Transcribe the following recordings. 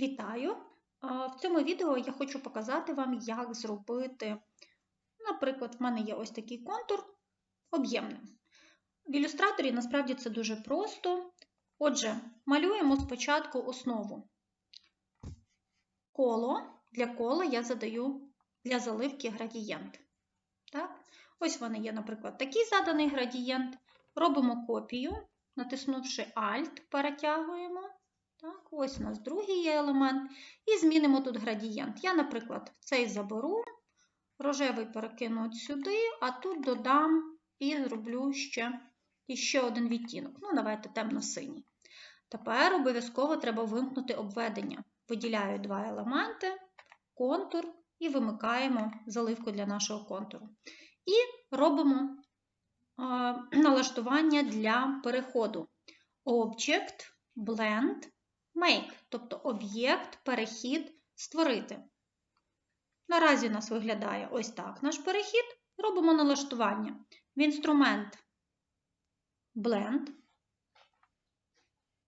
Вітаю! В цьому відео я хочу показати вам, як зробити, наприклад, в мене є ось такий контур об'ємним. В ілюстраторі насправді це дуже просто. Отже, малюємо спочатку основу. Коло. Для кола я задаю для заливки градієнт. Так? Ось в мене є, наприклад, такий заданий градієнт. Робимо копію, натиснувши Alt, перетягуємо. Так, Ось у нас другий є елемент. І змінимо тут градієнт. Я, наприклад, цей заберу, рожевий перекину от сюди, а тут додам і зроблю ще, ще один відтінок. Ну, давайте темно-синій. Тепер обов'язково треба вимкнути обведення. Виділяю два елементи, контур і вимикаємо заливку для нашого контуру. І робимо е, налаштування для переходу. Object, Blend, Make, тобто об'єкт, перехід, створити. Наразі у нас виглядає ось так наш перехід. Робимо налаштування. В інструмент Blend,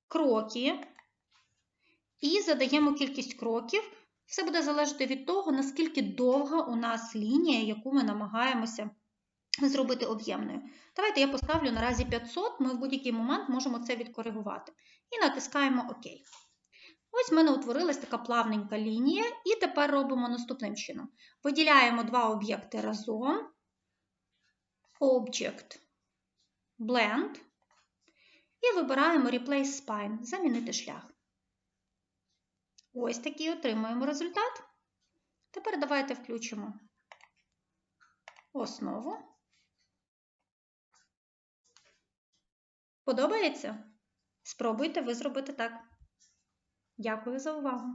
кроки і задаємо кількість кроків. Все буде залежати від того, наскільки довга у нас лінія, яку ми намагаємося зробити об'ємною. Давайте я поставлю наразі 500, ми в будь-який момент можемо це відкоригувати. І натискаємо ОК. Ось в мене утворилась така плавненька лінія, і тепер робимо наступним чином. Виділяємо два об'єкти разом. Object, Blend. І вибираємо Replace Spine, замінити шлях. Ось такий отримуємо результат. Тепер давайте включимо основу. Подобається? Спробуйте ви зробити так. Дякую за увагу!